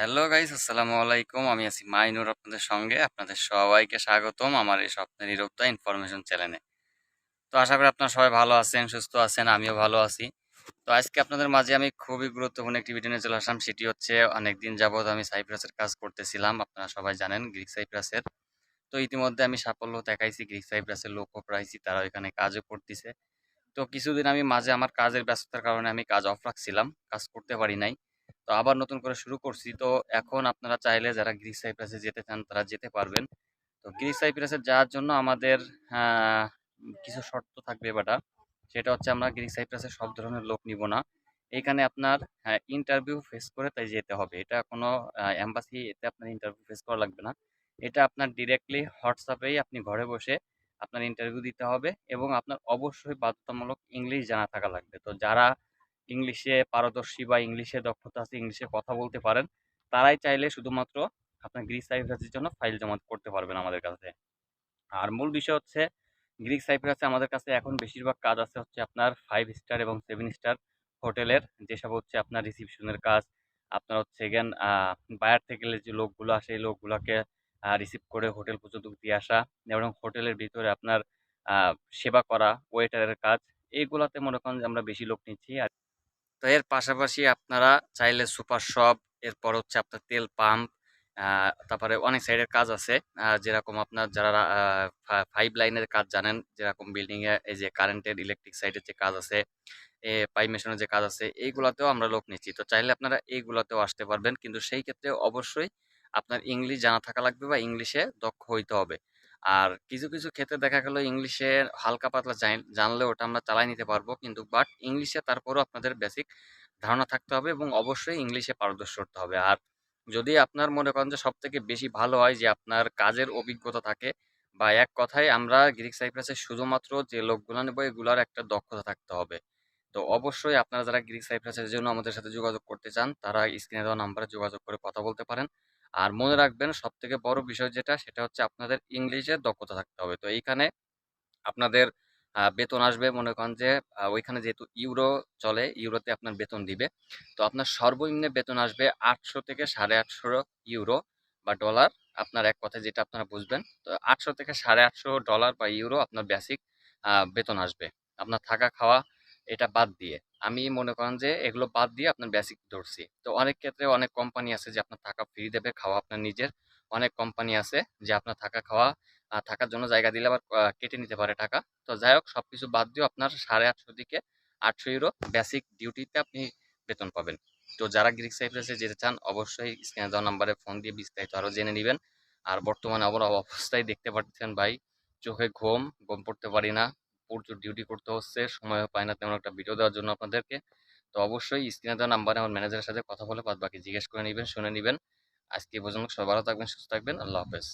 Hello guys আসসালামু আলাইকুম আমি আছি মাইনুর আপনাদের সঙ্গে। আপনাদের সবাইকে স্বাগতম আমার এই স্বপ্নের নিরুক্তা ইনফরমেশন চ্যানেলে তো আশা করি আপনারা সবাই ভালো আছেন, সুস্থ আছেন, আমিও ভালো আছি। তো আজকে আপনাদের মাঝে আমি খুবই গুরুত্বপূর্ণ একটি ভিডিও নিয়ে চলে আসলাম। সেটি হচ্ছে অনেকদিন যাবৎ আমি সাইপ্রাসের কাজ করতেছিলাম। আপনারা সবাই জানেন গ্রিক সাইপ্রাসের। তো ইতিমধ্যে আমি সাফল্য দেখাইছি, গ্রিক সাইপ্রাসের লোকও প্রাইছি তারা এখানে কাজও করতেছে। তো কিছুদিন আমি মাঝে আমার কাজের ব্যস্ততার কারণে আমি কাজ অফ রাখছিলাম, কাজ করতে পারি নাই। তো আবার নতুন করে শুরু করছি। তো এখন আপনারা চাইলে যারা গ্রিক সাইপ্রাসে যেতে চান, তারা যেতে পারবেন। তো গ্রিক সাইপ্রাসে যাওয়ার জন্য আমাদের কিছু শর্ত থাকবে বাটা সেটা হচ্ছে আমরা গ্রিক সাইপ্রাসে সব ধরনের লোক নিব না। এখানে আপনার ইন্টারভিউ ফেস করে তাই যেতে হবে। এটা কোনো এম্বাসি এতে আপনার ইন্টারভিউ ফেস করা লাগবে না। এটা আপনার ডিরেক্টলি হোয়াটসঅ্যাপেই আপনি ঘরে বসে আপনার ইন্টারভিউ দিতে হবে এবং আপনার অবশ্যই বাধ্যতামূলক ইংলিশ জানা থাকা লাগবে। তো যারা ইংলিশে পারদর্শী বা ইংলিশে দক্ষতা আছে, ইংলিশে কথা বলতে পারেন, তারাই চাইলে শুধুমাত্র আপনার গ্রিক সাইপ্রাসের জন্য ফাইল জমা করতে পারবেন আমাদের কাছে। আর মূল বিষয় হচ্ছে, গ্রিক সাইপ্রাসে আমাদের কাছে এখন বেশিরভাগ কাজ আছে হচ্ছে আপনার ফাইভ স্টার এবং সেভেন স্টার হোটেলের, যেসব হচ্ছে আপনার রিসিপশনের কাজ, আপনার হচ্ছে গেন বায়ার থেকে যে লোকগুলো আসে, এই লোকগুলোকে রিসিভ করে হোটেল পর্যন্ত দিয়ে আসা এবং হোটেলের ভিতরে আপনার সেবা করা ওয়েটারের কাজ এইগুলাতে মনে করেন যে আমরা বেশি লোক নিচ্ছি। আর তো এর পাশাপাশি আপনারা চাইলে সুপার শপ, এরপর হচ্ছে আপনার তেল পাম্প তারপরে অনেক সাইডের কাজ আছে। যেরকম আপনার যারা ফাইভ লাইনের কাজ জানেন, যেরকম বিল্ডিংয়ে এই যে কারেন্টের ইলেকট্রিক সাইডের যে কাজ আছে, এ পাইপ মেশিনের যে কাজ আছে, এইগুলাতেও আমরা লোক নিচ্ছি। তো চাইলে আপনারা এইগুলাতেও আসতে পারবেন, কিন্তু সেই ক্ষেত্রে অবশ্যই আপনার ইংলিশ জানা থাকা লাগবে বা ইংলিশে দক্ষ হইতে হবে। আর কিছু কিছু ক্ষেত্রে দেখা গেল ইংলিশে হালকা পাতলা জানলে ওটা আমরা চালাই নিতে পারব। কিন্তু বাট ইংলিশে তারপরেও আপনাদের বেসিক ধারণা থাকতে হবে এবং অবশ্যই ইংলিশে পারদর্শী হতে হবে। আর যদি আপনার মনে করেন যে সব থেকে বেশি ভালো হয় যে আপনার কাজের অভিজ্ঞতা থাকে বা এক কথায় আমরা গ্রিক সাইপ্রাসে শুধুমাত্র যে লোকগুলো নেব এগুলার একটা দক্ষতা থাকতে হবে। তো অবশ্যই আপনারা যারা গ্রিক সাইপ্রাসের জন্য আমাদের সাথে যোগাযোগ করতে চান, তারা স্ক্রিনে দেওয়া নাম্বারে যোগাযোগ করে কথা বলতে পারেন। আর মনে রাখবেন সব থেকে বড় বিষয় যেটা, সেটা হচ্ছে আপনাদের ইংলিশে দক্ষতা থাকতে হবে। তো এইখানে আপনাদের বেতন আসবে মনে করেন যে ওইখানে যেহেতু ইউরো চলে, ইউরোতে আপনার বেতন দিবে। তো আপনার সর্বনিম্ন বেতন আসবে আটশো থেকে সাড়ে আটশো ইউরো বা ডলার। আপনার এক কথায় যেটা আপনারা বুঝবেন, তো আটশো থেকে সাড়ে আটশো ডলার বা ইউরো আপনার বেসিক বেতন আসবে। আপনার থাকা, খাওয়া এটা বাদ দিয়ে। আমি মনে করেন যে এগুলো বাদ দিয়ে আপনার বেসিক ধরছি। তো অনেক ক্ষেত্রে অনেক কোম্পানি আছে যে আপনার থাকা ফ্রি দেবে খাওয়া আপনার নিজের। অনেক কোম্পানি আছে যে আপনার থাকা খাওয়া থাকার জন্য জায়গা দিলে আবার কেটে নিতে পারে টাকা। তো যাই হোক সব কিছু বাদ দিয়ে আপনার সাড়ে আটশো দিকে আটশো ইউরো বেসিক ডিউটিতে আপনি বেতন পাবেন। তো যারা গ্রিক সাইপ্রাসে যেতে চান, অবশ্যই স্ক্রিনে দেওয়া নাম্বারে ফোন দিয়ে বিস্তারিত আরও জেনে নেবেন। আর বর্তমানে আমার অবস্থায় দেখতে পাচ্ছেন ভাই, চোখে ঘুম ঘুম পড়তে পারি না। প্রচুর ডিউটি করতে হচ্ছে সময় পায় না তেমন একটা ভিডিও দেওয়ার জন্য আপনাদেরকে। তো অবশ্যই স্ক্রিনে দেওয়া নাম্বারে আমার ম্যানেজারের সাথে কথা বলে বাদ বাকি জিজ্ঞেস করে নেবেন, শুনে নেবেন। আজকে পর্যন্ত সবাই ভালো থাকবেন, সুস্থ থাকবেন, আল্লাহ হাফেজ।